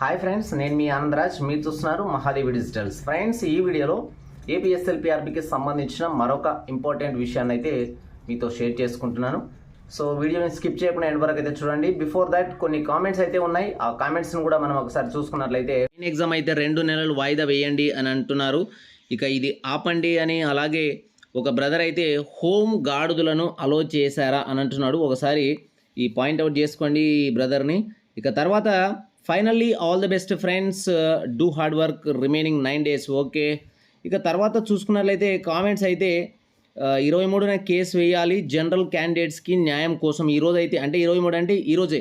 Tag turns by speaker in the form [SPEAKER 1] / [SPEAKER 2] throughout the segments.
[SPEAKER 1] Hi friends నేను మీ ఆనందరాజ్. మీరు చూస్తున్నారు మహాదేవి డిజిటల్స్ ఫ్రెండ్స్ ఈ వీడియోలో ఏపీఎస్ఎల్పిఆర్బికి సంబంధించిన మరొక ఇంపార్టెంట్ విషయాన్ని అయితే మీతో షేర్ చేసుకుంటున్నాను. సో వీడియోని స్కిప్ చేయకుండా ఎండ్ వరకు అయితే చూడండి. బిఫోర్ దట్ కొన్ని కామెంట్స్ అయితే ఉన్నాయి. ఆ కామెంట్స్ని కూడా మనం ఒకసారి చూసుకున్నట్లయితే ఎగ్జామ్ అయితే రెండు నెలలు వాయిదా వేయండి అని అంటున్నారు. ఇక ఇది ఆపండి అని అలాగే ఒక బ్రదర్ అయితే హోమ్ గాడుదులను అలో చేశారా అని అంటున్నాడు. ఒకసారి ఈ పాయింట్ అవుట్ చేసుకోండి ఈ బ్రదర్ని ఇక తర్వాత finally all the best friends do hard work remaining nine days okay ఇక తర్వాత చూసుకున్నట్లయితే కామెంట్స్ అయితే uh, ఇరవై మూడున కేసు వేయాలి. జనరల్ క్యాండిడేట్స్కి న్యాయం కోసం ఈరోజు అయితే అంటే ఇరవై మూడు అంటే ఈరోజే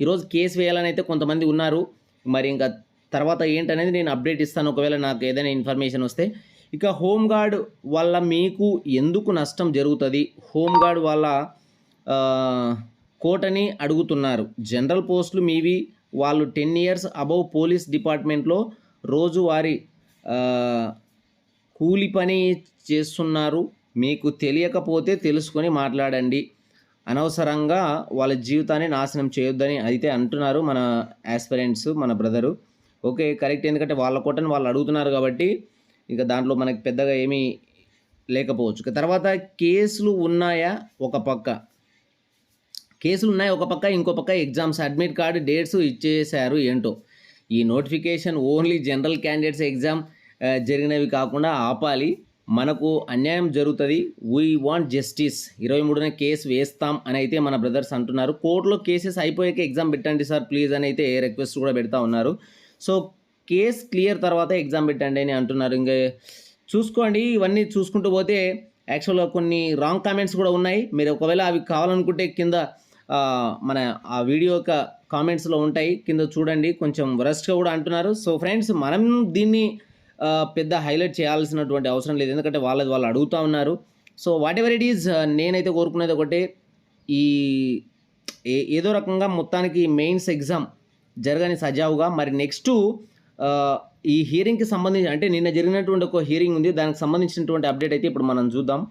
[SPEAKER 1] ఈరోజు కేసు వేయాలని అయితే కొంతమంది ఉన్నారు. మరి ఇంకా తర్వాత ఏంటనేది నేను అప్డేట్ ఇస్తాను. ఒకవేళ నాకు ఏదైనా ఇన్ఫర్మేషన్ వస్తే. ఇక హోమ్ గార్డ్ వల్ల మీకు ఎందుకు నష్టం జరుగుతుంది? హోమ్ గార్డ్ వల్ల uh, కోటని అడుగుతున్నారు. జనరల్ పోస్టులు మీవి. వాళ్ళు టెన్ ఇయర్స్ అబౌవ్ పోలీస్ డిపార్ట్మెంట్లో రోజువారీ కూలి పని చేస్తున్నారు. మీకు తెలియకపోతే తెలుసుకొని మాట్లాడండి. అనవసరంగా వాళ్ళ జీవితాన్ని నాశనం చేయొద్దని అయితే అంటున్నారు మన యాస్పిరెంట్స్ మన బ్రదరు ఓకే కరెక్ట్ ఎందుకంటే వాళ్ళ కొట్టని వాళ్ళు అడుగుతున్నారు కాబట్టి ఇక దాంట్లో మనకి పెద్దగా ఏమీ లేకపోవచ్చు. తర్వాత కేసులు ఉన్నాయా? ఒక పక్క. కేసులు ఉన్నాయి ఒక పక్క ఇంకో పక్క ఎగ్జామ్స్ అడ్మిట్ కార్డు డేట్స్ ఇచ్చేశారు ఏంటో. ఈ notification only general candidates exam జరిగినవి కాకుండా ఆపాలి. మనకు అన్యాయం జరుగుతుంది. వీ వాంట్ జస్టిస్ ఇరవై మూడున కేసు వేస్తాం అని అయితే మన బ్రదర్స్ అంటున్నారు. కోర్టులో కేసెస్ అయిపోయాక ఎగ్జామ్ పెట్టండి సార్ ప్లీజ్ అని అయితే రిక్వెస్ట్ కూడా పెడతా ఉన్నారు. సో కేస్ క్లియర్ తర్వాత ఎగ్జామ్ పెట్టండి అని అంటున్నారు. ఇంకా చూసుకోండి. ఇవన్నీ చూసుకుంటూ పోతే యాక్చువల్గా కొన్ని రాంగ్ కామెంట్స్ కూడా ఉన్నాయి. మీరు ఒకవేళ అవి కావాలనుకుంటే కింద మన ఆ వీడియో యొక్క కామెంట్స్లో ఉంటాయి. కింద చూడండి. కొంచెం వరస్ట్గా కూడా అంటున్నారు. సో ఫ్రెండ్స్ మనం దీన్ని పెద్ద హైలైట్ చేయాల్సినటువంటి అవసరం లేదు. ఎందుకంటే వాళ్ళది వాళ్ళు అడుగుతూ ఉన్నారు. So whatever it is నేనైతే కోరుకునేది ఒకటే. ఈ ఏ- ఏదో రకంగా మొత్తానికి మెయిన్స్ ఎగ్జామ్ జరగని సజావుగా మరి నెక్స్ట్ ఈ హియరింగ్కి సంబంధించి అంటే నిన్న జరిగినటువంటి ఒక హియరింగ్ ఉంది. దానికి సంబంధించినటువంటి అప్డేట్ అయితే ఇప్పుడు మనం చూద్దాం.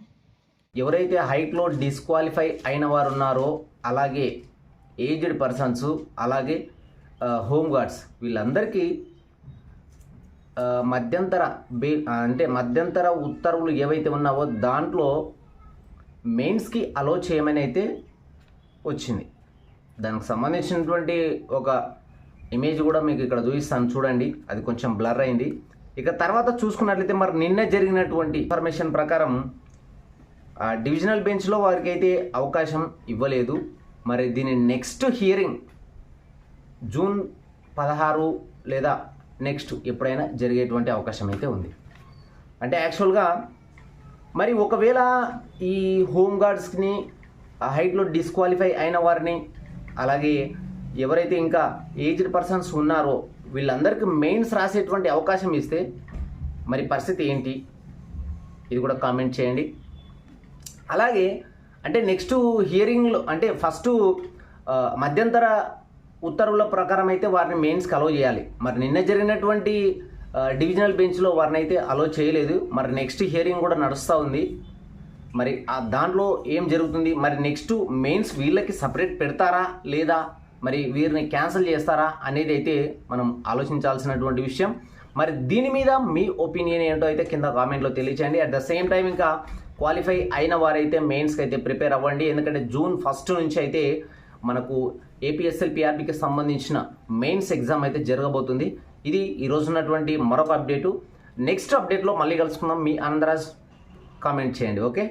[SPEAKER 1] ఎవరైతే హైట్లో డిస్క్వాలిఫై అయిన వారు ఉన్నారో అలాగే ఏజ్డ్ పర్సన్స్ అలాగే హోమ్ గార్డ్స్ వీళ్ళందరికీ మధ్యంతర బే అంటే మధ్యంతర ఉత్తర్వులు ఏవైతే ఉన్నావో దాంట్లో మెయిన్స్కి అలో చేయమని అయితే వచ్చింది. దానికి సంబంధించినటువంటి ఒక ఇమేజ్ కూడా మీకు ఇక్కడ చూపిస్తాను చూడండి. అది కొంచెం బ్లర్ అయింది. ఇక తర్వాత చూసుకున్నట్లయితే మరి నిన్న జరిగినటువంటి ఇన్ఫర్మేషన్ ప్రకారం డివిజనల్ బెంచ్లో వారికి అయితే అవకాశం ఇవ్వలేదు. మరి దీని నెక్స్ట్ హియరింగ్ జూన్ పదహారు లేదా నెక్స్ట్ ఎప్పుడైనా జరిగేటువంటి అవకాశం అయితే ఉంది. అంటే యాక్చువల్గా మరి ఒకవేళ ఈ హోంగార్డ్స్ని హైట్లో డిస్క్వాలిఫై అయిన వారిని అలాగే ఎవరైతే ఇంకా ఏజ్డ్ పర్సన్స్ ఉన్నారో వీళ్ళందరికీ మెయిన్స్ రాసేటువంటి అవకాశం ఇస్తే మరి పరిస్థితి ఏంటి? ఇది కూడా కామెంట్ చేయండి. అలాగే అంటే నెక్స్ట్ హియరింగ్లో అంటే ఫస్ట్ మధ్యంతర ఉత్తర్వుల ప్రకారం అయితే వారిని మెయిన్స్కి అలో చేయాలి. మరి నిన్న జరిగినటువంటి డివిజనల్ బెంచ్లో వారిని అయితే అలో చేయలేదు. మరి నెక్స్ట్ హియరింగ్ కూడా నడుస్తూ ఉంది. మరి ఆ దాంట్లో ఏం జరుగుతుంది? మరి నెక్స్ట్ మెయిన్స్ వీళ్ళకి సపరేట్ పెడతారా? లేదా మరి వీరిని క్యాన్సిల్ చేస్తారా? అనేది అయితే మనం ఆలోచించాల్సినటువంటి విషయం. మరి దీని మీద మీ ఒపీనియన్ ఏంటో అయితే కింద కామెంట్లో తెలియచేయండి. అట్ ద సేమ్ టైం ఇంకా క్వాలిఫై అయిన వారైతే మెయిన్స్కి అయితే ప్రిపేర్ అవ్వండి. ఎందుకంటే జూన్ ఫస్ట్ నుంచి అయితే మనకు ఏపీఎస్ఎల్ పిఆర్బికి సంబంధించిన మెయిన్స్ ఎగ్జామ్ అయితే జరగబోతుంది. ఇది ఈరోజు ఉన్నటువంటి మరొక అప్డేటు. నెక్స్ట్ అప్డేట్లో మళ్ళీ కలుసుకుందాం. మీ అందరాజ్ కామెంట్ చేయండి ఓకే?